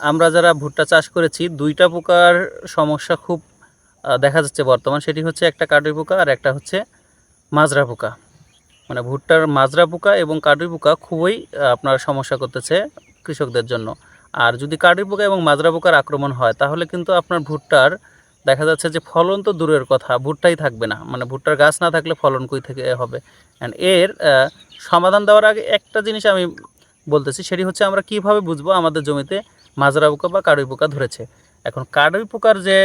আমরা যারা ভুট্টা চাষ করেছি, দুইটা পোকার সমস্যা খুব দেখা যাচ্ছে বর্তমান। সেটি হচ্ছে একটা কাটুই পোকা আর একটা হচ্ছে মাজরা পোকা। মানে ভুট্টার মাজরা পোকা এবং কাটুই পোকা খুবই আপনার সমস্যা করতেছে কৃষকদের জন্য। আর যদি কাটুই পোকা এবং মাজরা পোকার আক্রমণ হয়, তাহলে কিন্তু আপনার ভুট্টার, দেখা যাচ্ছে যে ফলন তো দূরের কথা, ভুট্টাই থাকবে না। মানে ভুট্টার গাছ না থাকলে ফলন কই থেকে হবে? অ্যান্ড এর সমাধান দেওয়ার আগে একটা জিনিস আমি বলতেছি, সেটি হচ্ছে আমরা কীভাবে বুঝব আমাদের জমিতে মাজরা পোকা বা কাড়ুই পোকা ধরেছে? এখন কাড়ুই পোকার যে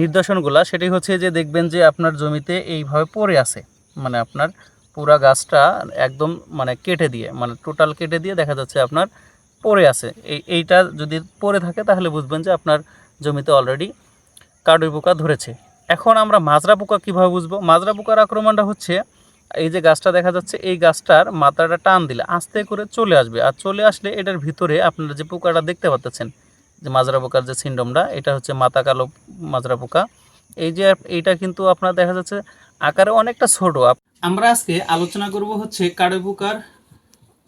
নির্দেশনগুলো সেটি হচ্ছে যে দেখবেন যে আপনার জমিতে এইভাবে পড়ে আছে। মানে আপনার পুরা গাছটা একদম মানে কেটে দিয়ে মানে টোটাল কেটে দিয়ে দেখা যাচ্ছে আপনার পড়ে আছে। এই, এইটা যদি পড়ে থাকে তাহলে বুঝবেন যে আপনার জমিতে অলরেডি কাড়ুই পোকা ধরেছে। এখন আমরা মাজরা পোকা কীভাবে বুঝব? মাজরা পোকার আক্রমণটা হচ্ছে এই যে গাছটা দেখা যাচ্ছে, এই গাছটার মাথাটা টান দিলে আস্তে করে চলে আসবে। আর চলে আসলে এটার ভিতরে আপনারা যে পোকাটা দেখতে পাচ্ছেন, যে মাজরা পোকার যে সিন্ডমটা এটা হচ্ছে মাথা কালো মাজরা পোকা। এই যে এইটা কিন্তু আপনার দেখা যাচ্ছে আকারে অনেকটা ছোট। আমরা আজকে আলোচনা করব হচ্ছে কাড়ে পোকার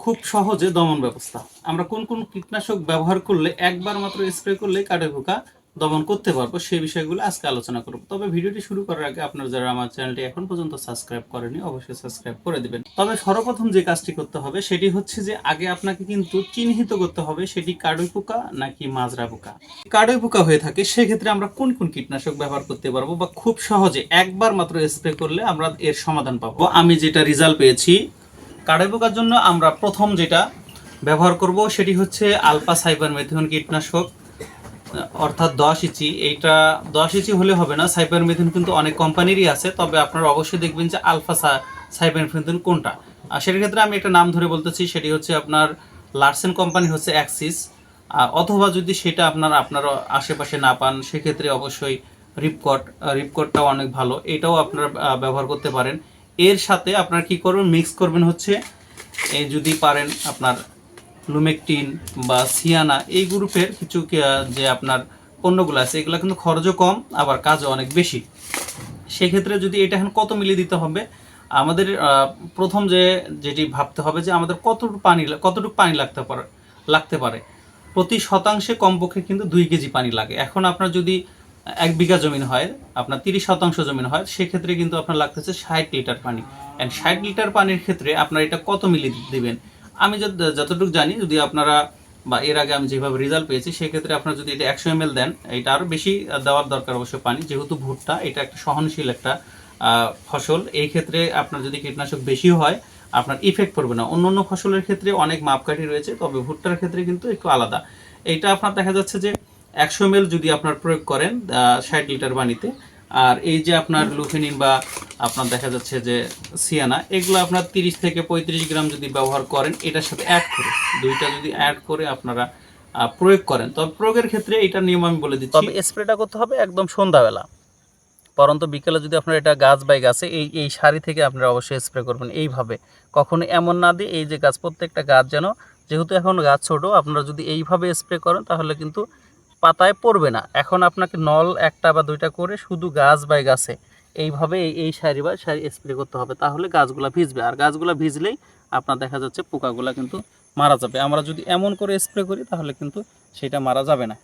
খুব সহজে দমন ব্যবস্থা। আমরা কোন কোন কীটনাশক ব্যবহার করলে একবার মাত্র স্প্রে করলে কাঠের পোকা দমন করতে পারব, সেই বিষয়গুলো আজকে আলোচনা করব। তবে ভিডিওটি শুরু করার আগে আপনারা যারা আমার চ্যানেলটি এখন পর্যন্ত সাবস্ক্রাইব করেনি অবশ্যই সাবস্ক্রাইব করে দিবেন। তবে সর্বপ্রথম যে কাজটি করতে হবে, সেটি হচ্ছে যে আগে আপনাকে কিন্তু চিহ্নিত করতে হবে সেটি কাডুই পোকা নাকি মাজরা পোকা। কাডুই পোকা হয়ে থাকে, সেক্ষেত্রে আমরা কোন কোন কীটনাশক ব্যবহার করতে পারব বা খুব সহজে একবার মাত্র স্প্রে করলে আমরা এর সমাধান পাবো। আমি যেটা রেজাল্ট পেয়েছি কাডুই পোকার জন্য আমরা প্রথম যেটা ব্যবহার করব সেটি হচ্ছে আলফা সাইবার মেথিয়ন কীটনাশক। অর্থাৎ দশ ইচি এইটা দশ ইচি হলে হবে না, সাইবার মেথিন কিন্তু অনেক কোম্পানিরই আছে, তবে আপনারা অবশ্যই দেখবেন যে আলফা সাইবার মেথিন কোনটা। আর সেটার ক্ষেত্রে আমি একটা নাম ধরে বলতেছি, সেটি হচ্ছে আপনার লার্সেন কোম্পানি হচ্ছে অ্যাক্সিস অথবা যদি সেটা আপনার আপনার আশেপাশে না পান, সেক্ষেত্রে অবশ্যই রিপকট রিপকটটাও অনেক ভালো, এটাও আপনারা ব্যবহার করতে পারেন। এর সাথে আপনারা কি করবেন, মিক্স করবেন হচ্ছে যদি পারেন আপনার লুমেকটিন বা সিয়ানা, এই গ্রুপের কিছু যে আপনার পণ্যগুলো আছে, এগুলো কিন্তু খরচও কম, আবার কাজও অনেক বেশি। সেক্ষেত্রে যদি এটা এখন কত মিলি দিতে হবে? আমাদের প্রথম যে, যেটি ভাবতে হবে যে আমাদের কতটুকু পানি কতটুকু পানি লাগতে পারে লাগতে পারে। প্রতি শতাংশে কমপক্ষে কিন্তু দুই কেজি পানি লাগে। এখন আপনার যদি এক বিঘা জমিন হয়, আপনার তিরিশ শতাংশ জমিন হয়, সেক্ষেত্রে কিন্তু আপনার লাগতেছে ষাট লিটার পানি। অ্যান্ড ষাট লিটার পানির ক্ষেত্রে আপনার এটা কত মিলি দিবেন? আমি যত- যতটুকু জানি, যদি আপনারা বা এর আগে আমি যেভাবে রেজাল্ট পেয়েছি, সেক্ষেত্রে আপনারা যদি এটা একশো এম দেন, এটা আরও বেশি দেওয়ার দরকার অবশ্য পানি। যেহেতু ভুট্টা, এটা একটা সহনশীল একটা ফসল। এই ক্ষেত্রে আপনার যদি কীটনাশক বেশি হয়, আপনার ইফেক্ট পড়বে না। অন্য অন্য ফসলের ক্ষেত্রে অনেক মাপকাঠি রয়েছে, তবে ভুট্টার ক্ষেত্রে কিন্তু একটু আলাদা। এইটা আপনার দেখা যাচ্ছে যে একশো এম যদি আপনার প্রয়োগ করেন ষাট লিটার পানিতে আর এই যে আপনার লুফেনিন বা আপনার দেখা যাচ্ছে যে সিয়ানা, এগুলো আপনার তিরিশ থেকে পঁয়ত্রিশ গ্রাম যদি ব্যবহার করেন, এটার সাথে অ্যাড করে, দুইটা যদি অ্যাড করে আপনারা প্রয়োগ করেন। তবে প্রয়োগের ক্ষেত্রে এটা নিয়ম আমি বলে দিচ্ছি। তবে স্প্রেটা করতে হবে একদম সন্ধ্যাবেলা। পরন্ত বিকেলে যদি আপনার এটা গাছ বাই গাছে, এই এই সারি থেকে আপনারা অবশ্যই স্প্রে করবেন এইভাবে। কখনো এমন না দিয়ে এই যে গাছ, প্রত্যেকটা গাছ যেন, যেহেতু এখন গাছ ছোট, আপনারা যদি এইভাবে স্প্রে করেন, তাহলে কিন্তু পাতায় পড়বে না। এখন আপনাকে নল একটা বা দুইটা করে শুধু গাছ বাই গাছে এইভাবে এই সারি বা সারি স্প্রে করতে হবে, তাহলে গাছগুলা ভিজবে। আর গাছগুলা ভিজলেই আপনার দেখা যাচ্ছে পোকাগুলা কিন্তু মারা যাবে। আমরা যদি এমন করে স্প্রে করি, তাহলে কিন্তু সেটা মারা যাবে না।